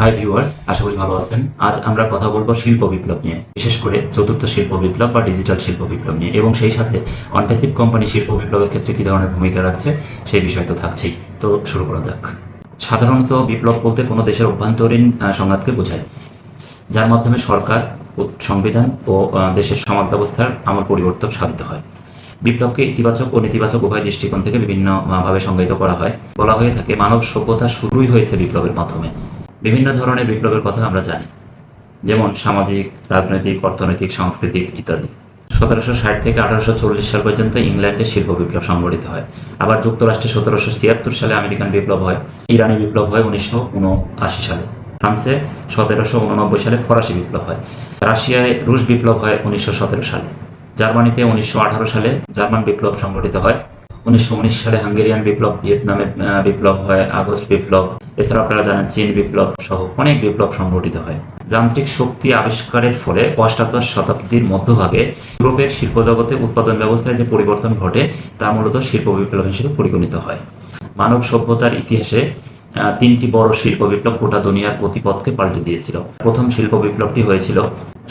High viewer আশা করি ভালো আছেন। আজ আমরা কথা বলব শিল্প বিপ্লব নিয়ে, বিশেষ করে চতুর্থ শিল্প বিপ্লব বা ডিজিটাল শিল্প বিপ্লব নিয়ে। এবং সেই সাথে অনটেসিভ কোম্পানি শিল্প বিপ্লবের ক্ষেত্রে কী ধরনের ভূমিকা রাখছে সেই বিষয় তো থাকছেই। তো শুরু করা যাক। সাধারণত বিপ্লব বলতে কোনো দেশের অভ্যন্তরীণ সংঘাতকে বোঝায়, যার মাধ্যমে সরকার সংবিধান ও দেশের সমাজ ব্যবস্থার আমল পরিবর্তন সাধিত হয়। বিপ্লবকে ইতিবাচক ও নেতিবাচক উভয় দৃষ্টিকোণ থেকে বিভিন্নভাবে সংজ্ঞায়িত করা হয়। বলা হয়ে থাকে, মানব সভ্যতা শুরুই হয়েছে বিপ্লবের মাধ্যমে। বিভিন্ন ধরনের বিপ্লবের কথা আমরা জানি, যেমন সামাজিক, রাজনৈতিক, অর্থনৈতিক, সাংস্কৃতিক ইত্যাদি। সতেরোশো ষাট থেকে আঠারোশো চল্লিশ সাল পর্যন্ত ইংল্যান্ডে শিল্প বিপ্লব সংগঠিত হয়, আবার যুক্তরাষ্ট্রে সতেরোশো ছিয়াত্তর সালে আমেরিকান বিপ্লব হয়, ইরানি বিপ্লব হয় উনিশশো উনআশি সালে, ফ্রান্সে সতেরোশো উননব্বই সালে ফরাসি বিপ্লব হয়, রাশিয়ায় রুশ বিপ্লব হয় উনিশশো সতেরো সালে, জার্মানিতে উনিশশো আঠারো সালে জার্মান বিপ্লব সংগঠিত হয় উনিশশো উনিশ সালে হাঙ্গেরিয়ান বিপ্লব ভিয়েতনামে বিপ্লব হয়, আগস্ট বিপ্লব। এছাড়া আপনারা জানেন, চীন বিপ্লব সহ অনেক বিপ্লব সংগঠিত হয়। যান্ত্রিক শক্তি আবিষ্কারের ফলে অষ্টাদশ শতাব্দীর মধ্যভাগে ইউরোপের শিল্প জগতে উৎপাদন ব্যবস্থায় যে পরিবর্তন ঘটে, তা মূলত শিল্প বিপ্লব হিসেবে পরিগণিত হয়। মানব সভ্যতার ইতিহাসে তিনটি বড় শিল্প বিপ্লব গোটা দুনিয়ার গতিপথকে পাল্টে দিয়েছিল। প্রথম শিল্প বিপ্লবটি হয়েছিল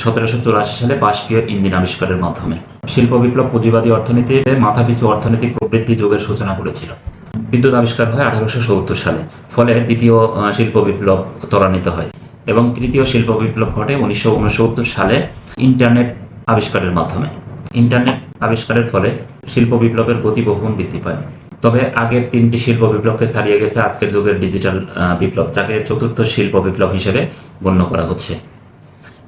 সতেরোশো চুরাশি সালে বাষ্পীয় ইঞ্জিন আবিষ্কারের মাধ্যমে। শিল্প বিপ্লব পুঁজিবাদী অর্থনীতিতে মাথাপিছু অর্থনৈতিক প্রবৃদ্ধি যুগের সূচনা করেছিল। বিদ্যুৎ আবিষ্কার হয় আঠারোশো সত্তর সালে, ফলে দ্বিতীয় শিল্প বিপ্লব ত্বরান্বিত হয় এবং তৃতীয় শিল্প বিপ্লব ঘটে উনিশশো উনসত্তর সালে ইন্টারনেট আবিষ্কারের মাধ্যমে। ইন্টারনেট আবিষ্কারের ফলে শিল্প বিপ্লবের গতি বহুগুণ বৃদ্ধি পায়। তবে আগের তিনটি শিল্প বিপ্লবকে ছাড়িয়ে গেছে আজকের যুগের ডিজিটাল বিপ্লব, যাকে চতুর্থ শিল্প বিপ্লব হিসেবে গণ্য করা হচ্ছে।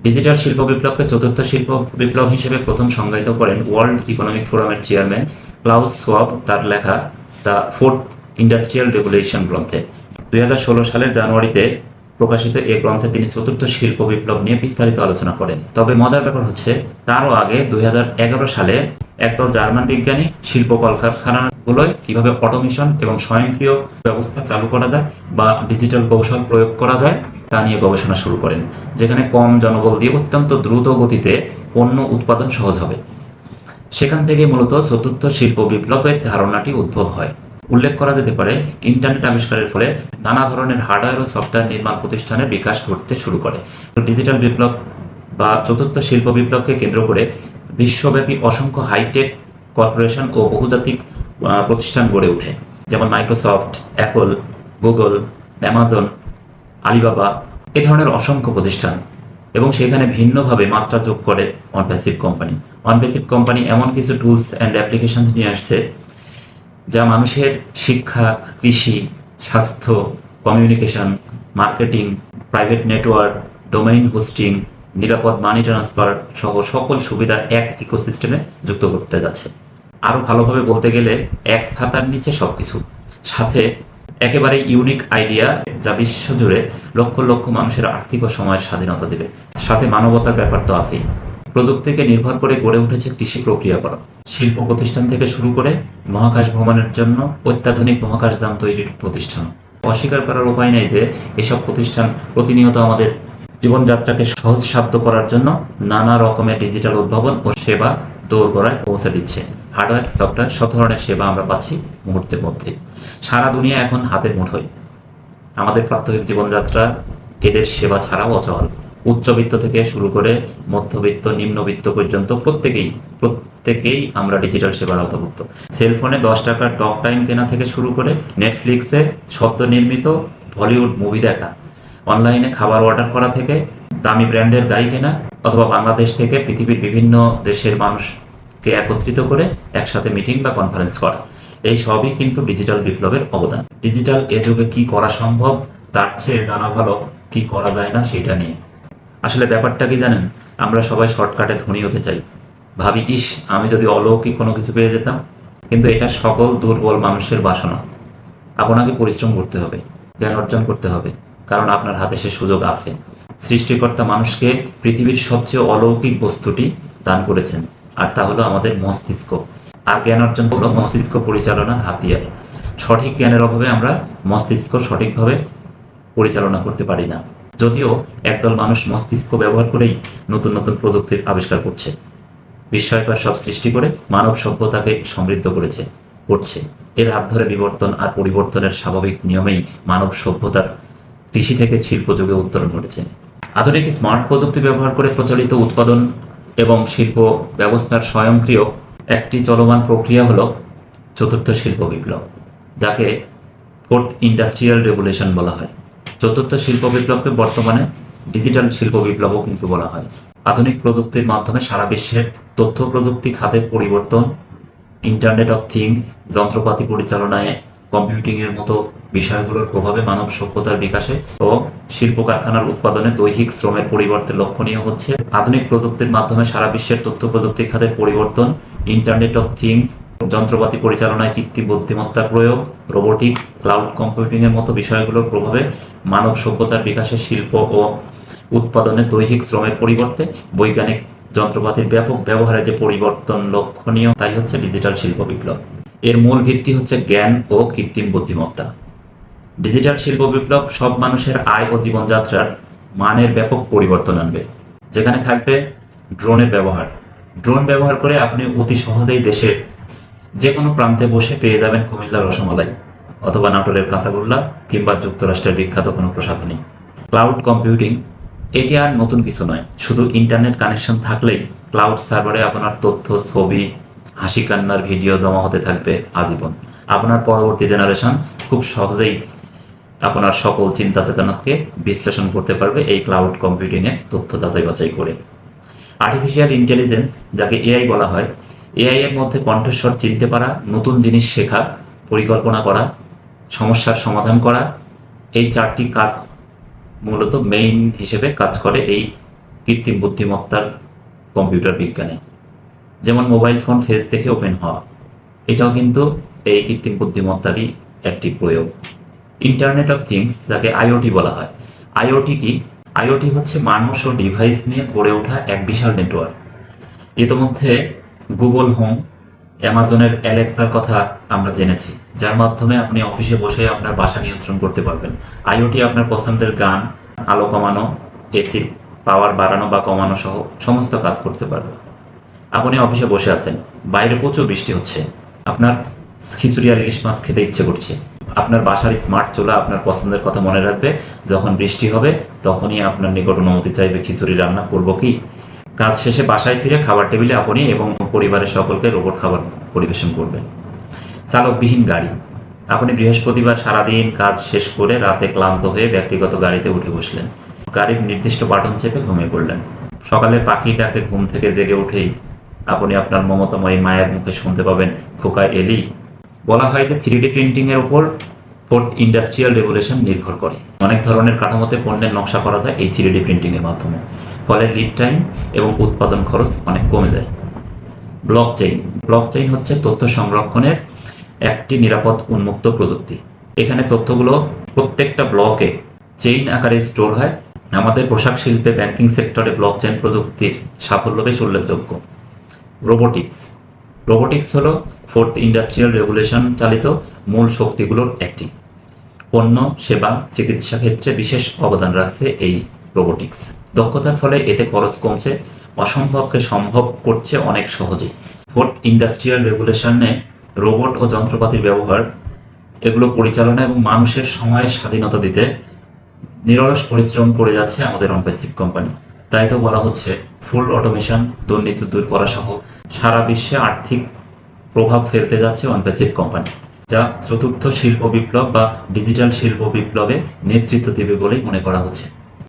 ডিজিটাল শিল্প বিপ্লবকে চতুর্থ শিল্প বিপ্লব হিসেবে প্রথম সংজ্ঞায়িত করেন ওয়ার্ল্ড ইকোনমিক ফোরামের চেয়ারম্যান ক্লাউস সোয়াব তার লেখা দ্য ফোর্থ ইন্ডাস্ট্রিয়াল রেগুলেশন গ্রন্থে। দুই সালের জানুয়ারিতে প্রকাশিত এই গ্রন্থে তিনি চতুর্থ শিল্প বিপ্লব নিয়ে বিস্তারিত আলোচনা করেন। তবে মজার ব্যাপার হচ্ছে, তারও আগে দুই হাজার এগারো সালে একদল জার্মান বিজ্ঞানী শিল্প কলকারখানাগুলোয় কীভাবে অটোমেশন এবং স্বয়ংক্রিয় ব্যবস্থা চালু করা যায় বা ডিজিটাল কৌশল প্রয়োগ করা যায় তা নিয়ে গবেষণা শুরু করেন, যেখানে কম জনবল দিয়ে অত্যন্ত দ্রুত গতিতে পণ্য উৎপাদন সহজ হবে। সেখান থেকে মূলত চতুর্থ শিল্প বিপ্লবের ধারণাটি উদ্ভব হয়। উল্লেখ করা যেতে পারে, ইন্টারনেট আবিষ্কারের ফলে নানা ধরনের হার্ডওয়্যার ও সফটওয়্যার নির্মাণ প্রতিষ্ঠানের বিকাশ ঘটতে শুরু করে। ডিজিটাল বিপ্লব বা চতুর্থ শিল্প বিপ্লবকে কেন্দ্র করে বিশ্বব্যাপী অসংখ্য হাইটেক কর্পোরেশন ও বহুজাতিক প্রতিষ্ঠান গড়ে ওঠে। যেমন Microsoft, Apple, Google, Amazon Alibaba এ ধরনের অসংখ্য প্রতিষ্ঠান এবং সেখানে ভিন্নভাবে মাত্রা যোগ করে অনপ্যাসিভ কোম্পানি। অনপ্যাসিভ কোম্পানি এমন কিছু টুলস অ্যান্ড অ্যাপ্লিকেশন নিয়ে আসছে যা মানুষের শিক্ষা, কৃষি, স্বাস্থ্য communication marketing private network domain hosting নিরাপদ মানি ট্রান্সফার সহ সকল সুবিধা এক ইকোসিস্টেমে যুক্ত করতে যাচ্ছে। আরও ভালোভাবে বলতে গেলে এক ছাতার নিচে সবকিছু, সাথে একেবারে ইউনিক আইডিয়া যা বিশ্বজুড়ে লক্ষ লক্ষ মানুষের আর্থিক ও সময়ের স্বাধীনতা দেবে। সাথে মানবতার ব্যাপার তো আছেই। প্রযুক্তিকে নির্ভর করে গড়ে উঠেছে কৃষি প্রক্রিয়াকরণ। শিল্প প্রতিষ্ঠান থেকে শুরু করে মহাকাশ ভ্রমণের জন্য অত্যাধুনিক মহাকাশযান তৈরির প্রতিষ্ঠান। অস্বীকার করার উপায় নেই যে, এসব প্রতিষ্ঠান প্রতিনিয়ত আমাদের জীবনযাত্রাকে সহজ সহজসাধ্য করার জন্য নানা রকমের ডিজিটাল উদ্ভাবন ও সেবা দোরগোড়ায় পৌঁছে দিচ্ছে। হার্ডওয়্যার সফটওয়্যার সব ধরনের সেবা আমরা পাচ্ছি মুহূর্তের মধ্যে। সারা দুনিয়া এখন হাতের মুঠোয়। আমাদের প্রাত্যহিক জীবনযাত্রা এদের সেবা ছাড়াও অচল। উচ্চবিত্ত থেকে শুরু করে মধ্যবিত্ত, নিম্নবিত্ত পর্যন্ত প্রত্যেকেই প্রত্যেকেই আমরা ডিজিটাল সেবার আওতাভুক্ত। সেলফোনে দশ টাকার টক টাইম কেনা থেকে শুরু করে নেটফ্লিক্সে শব্দ নির্মিত বলিউড মুভি দেখা। অনলাইনে খাবার অর্ডার করা থেকে দামি ব্র্যান্ডের গাড়ি কেনা অথবা বাংলাদেশ থেকে পৃথিবীর বিভিন্ন দেশের মানুষকে একত্রিত করে একসাথে মিটিং বা কনফারেন্স করা। এই সবই কিন্তু ডিজিটাল বিপ্লবের অবদান। ডিজিটাল এ যুগে কি করা সম্ভব, তার চেয়ে জানা ভালো কি করা যায় না সেটা নিয়ে। আসলে ব্যাপারটা কি জানেন? আমরা সবাই শর্টকাটে ধনী হতে চাই। ভাবি, ইস, আমি যদি অলৌকিক কোনো কিছু পেয়ে যেতাম? কিন্তু এটা সকল দুর্বল মানুষের বাসনা। আপনাকে পরিশ্রম করতে হবে, জ্ঞান অর্জন করতে হবে, কারণ আপনার হাতে সে সুযোগ আছে। সৃষ্টিকর্তা মানুষকে পৃথিবীর সবচেয়ে অলৌকিক বস্তুটি দান করেছেন। আর তা হলো আমাদের মস্তিষ্ক। আর জ্ঞান অর্জন হলো মস্তিষ্ক পরিচালনার হাতিয়ার। সঠিক জ্ঞানের অভাবে আমরা মস্তিষ্ক সঠিকভাবে পরিচালনা করতে পারি না। যদিও একদল মানুষ মস্তিষ্ক ব্যবহার করেই নতুন নতুন প্রযুক্তির আবিষ্কার করছে। বিস্ময়কর সব সৃষ্টি করে মানব সভ্যতাকে সমৃদ্ধ করেছে, করছে। এর হাত ধরে বিবর্তন আর পরিবর্তনের স্বাভাবিক নিয়মেই মানব সভ্যতার কৃষি থেকে শিল্প যুগে উত্তরণ ঘটেছে। আধুনিক স্মার্ট প্রযুক্তি ব্যবহার করে প্রচলিত উৎপাদন এবং শিল্প ব্যবস্থার স্বয়ংক্রিয় একটি চলমান প্রক্রিয়া হলো চতুর্থ শিল্প বিপ্লব, যাকে ফোর্থ ইন্ডাস্ট্রিয়াল রেভুলেশন বলা হয়। চতুর্থ শিল্প বিপ্লবকে বর্তমানে ডিজিটাল শিল্প বিপ্লবও কিন্তু বলা হয়। আধুনিক প্রযুক্তির মাধ্যমে সারা বিশ্বের তথ্য প্রযুক্তি খাতের পরিবর্তন, ইন্টারনেট অফ থিংস, যন্ত্রপাতি পরিচালনায় কম্পিউটিং এর মতো বিষয়গুলোর প্রভাবে মানব সভ্যতার বিকাশে ও শিল্প কারখানার উৎপাদনে দৈহিক শ্রমের পরিবর্তে লক্ষণীয় হচ্ছে আধুনিক প্রযুক্তির মাধ্যমে সারা বিশ্বের তথ্য প্রযুক্তি খাতের পরিবর্তন ইন্টারনেট অফ থিংস যন্ত্রপাতি পরিচালনায় কৃত্রিম বুদ্ধিমত্তার প্রয়োগ রোবোটিক্স ক্লাউড কম্পিউটিং এর মতো বিষয়গুলোর প্রভাবে মানব সভ্যতার বিকাশে শিল্প ও উৎপাদনে দৈহিক শ্রমের পরিবর্তে বৈজ্ঞানিক যন্ত্রপাতির ব্যাপক ব্যবহারে যে পরিবর্তন লক্ষণীয়, তাই হচ্ছে ডিজিটাল শিল্প বিপ্লব। এর মূল ভিত্তি হচ্ছে জ্ঞান ও কৃত্রিম বুদ্ধিমত্তা। ডিজিটাল শিল্প বিপ্লব সব মানুষের আয় ও জীবনযাত্রার মানের ব্যাপক পরিবর্তন আনবে। যেখানে থাকবে ড্রোনের ব্যবহার। ড্রোন ব্যবহার করে আপনি অতি সহজেই দেশের যে কোনো প্রান্তে বসে পেয়ে যাবেন কুমিল্লার রসমালাই অথবা নাটোরের কাঁচাগোল্লা কিংবা যুক্তরাষ্ট্রের বিখ্যাত কোনো প্রসাধনী। ক্লাউড কম্পিউটিং, এটি আর নতুন কিছু নয়। শুধু ইন্টারনেট কানেকশন থাকলেই ক্লাউড সার্ভারে আপনার তথ্য, ছবি হাসি কান্নার ভিডিও জমা হতে থাকবে আজীবন। আপনার পরবর্তী জেনারেশন খুব সহজেই আপনার সকল চিন্তা চেতনাকে বিশ্লেষণ করতে পারবে এই ক্লাউড কম্পিউটিংয়ে তথ্য যাচাই বাছাই করে। আর্টিফিশিয়াল ইন্টেলিজেন্স যাকে এআই বলা হয় এআই এর মধ্যে কণ্ঠস্বর, চিনতে পারা, নতুন জিনিস শেখা, পরিকল্পনা করা, সমস্যার সমাধান করা, এই চারটি কাজ মূলত মেইন হিসেবে কাজ করে এই কৃত্রিম বুদ্ধিমত্তার কম্পিউটার বিজ্ঞানে। যেমন মোবাইল ফোন ফেস দেখে ওপেন হওয়া, এটাও কিন্তু এই কৃত্রিম বুদ্ধিমত্তারই একটি প্রয়োগ। ইন্টারনেট অফ থিংস যাকে আইওটি বলা হয় আইওটি কি? আইওটি হচ্ছে মানুষ ও ডিভাইস নিয়ে গড়ে ওঠা এক বিশাল নেটওয়ার্ক ইতিমধ্যে গুগল হোম অ্যামাজনের অ্যালেক্সার কথা আমরা জেনেছি, যার মাধ্যমে আপনি অফিসে বসে আপনার বাসা নিয়ন্ত্রণ করতে পারবেন। আইওটি আপনার পছন্দের গান, আলো কমানো এসি পাওয়ার বাড়ানো বা কমানো সহ সমস্ত কাজ করতে পারবে। আপনি অফিসে বসে আছেন। বাইরে প্রচুর বৃষ্টি হচ্ছে। আপনার খিচুড়ি আর ইলিশ মাছ খেতে ইচ্ছে করছে। আপনার বাসার স্মার্ট চুলা আপনার পছন্দের কথা মনে রাখবে। যখন বৃষ্টি হবে, তখনই আপনার নিকট অনুমতি চাইবে খিচুড়ি রান্না করব কি? কাজ শেষে বাসায় ফিরে খাবার টেবিলে আপনি এবং পরিবারের সকলকে রোবট খাবার পরিবেশন করবে চালকবিহীন গাড়ি। আপনি বৃহস্পতিবার সারাদিন কাজ শেষ করে রাতে ক্লান্ত হয়ে ব্যক্তিগত গাড়িতে উঠে বসলেন। গাড়ির নির্দিষ্ট বাটন চেপে ঘুমিয়ে পড়লেন। সকালে পাখিটাকে ঘুম থেকে জেগে উঠেই আপনি আপনার মমতাময়ী মায়ের মুখে শুনতে পাবেন খোকা এলি। বলা হয় যে থ্রি ডি প্রিন্টিং এর উপর ফোর্থ ইন্ডাস্ট্রিয়াল রেভুলেশন নির্ভর করে। অনেক ধরনের কাঠামোতে পণ্যের নকশা করা যায় এই থ্রি ডি প্রিন্টিং এর মাধ্যমে। ফলে লিড টাইম এবং উৎপাদন খরচ অনেক কমে যায়। ব্লক চেইন ব্লক চেইন হচ্ছে তথ্য সংরক্ষণের একটি নিরাপদ উন্মুক্ত প্রযুক্তি। এখানে তথ্যগুলো প্রত্যেকটা ব্লকে চেইন আকারে স্টোর হয়। আমাদের পোশাক শিল্পে ব্যাংকিং সেক্টরে ব্লক চেইন প্রযুক্তির সাফল্য বেশ উল্লেখযোগ্য। রোবোটিক্স রোবোটিক্স হলো ফোর্থ ইন্ডাস্ট্রিয়াল রেগুলেশন চালিত মূল শক্তিগুলোর একটি। পণ্য, সেবা, চিকিৎসা ক্ষেত্রে বিশেষ অবদান রাখছে এই রোবোটিক্স দক্ষতার ফলে এতে খরচ কমছে, অসম্ভবকে সম্ভব করছে অনেক সহজেই ফোর্থ ইন্ডাস্ট্রিয়াল রেগুলেশনে রোবট ও যন্ত্রপাতির ব্যবহার, এগুলো পরিচালনা এবং মানুষের সময়ের স্বাধীনতা দিতে নিরলস পরিশ্রম করে যাচ্ছে আমাদের অনপেসিভ কোম্পানি তাই তো বলা হচ্ছে ফুল অটোমেশন দুর্নীতি দূর করা সহ সারা বিশ্বে আর্থিক প্রভাব ফেলতে যাচ্ছে অনপেসিভ কোম্পানি যা চতুর্থ শিল্প বিপ্লব বা ডিজিটাল শিল্প বিপ্লবে নেতৃত্ব দেবে বলেই মনে করা হচ্ছে।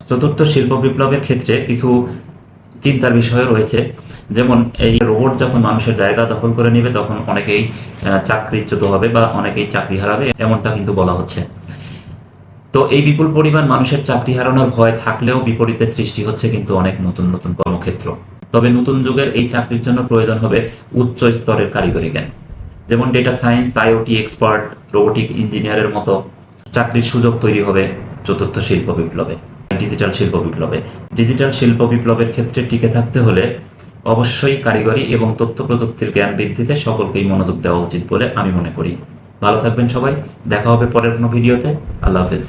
চতুর্থ শিল্প বিপ্লবের ক্ষেত্রে কিছু চিন্তার বিষয় রয়েছে। যেমন এই রোবট যখন মানুষের জায়গা দখল করে নেবে, তখন অনেকেই চাকরিচ্যুত হবে বা অনেকেই চাকরি হারাবে, এমনটা কিন্তু বলা হচ্ছে। তো এই বিপুল পরিমাণ মানুষের চাকরি হারানোর ভয় থাকলেও বিপরীতে সৃষ্টি হচ্ছে কিন্তু অনেক নতুন নতুন কর্মক্ষেত্র। তবে নতুন যুগের এই চাকরির জন্য প্রয়োজন হবে উচ্চ স্তরের কারিগরি জ্ঞান। যেমন data science IoT expert robotic ইঞ্জিনিয়ারের মতো চাকরির সুযোগ তৈরি হবে চতুর্থ শিল্প বিপ্লবে ডিজিটাল শিল্প বিপ্লবে। ডিজিটাল শিল্প বিপ্লবের ক্ষেত্রে টিকে থাকতে হলে অবশ্যই কারিগরি এবং তথ্য প্রযুক্তির জ্ঞান বৃদ্ধিতে সকলকেই মনোযোগ দেওয়া উচিত বলে আমি মনে করি। ভালো থাকবেন সবাই। দেখা হবে পরের কোনো ভিডিওতে। আল্লাহ হাফেজ।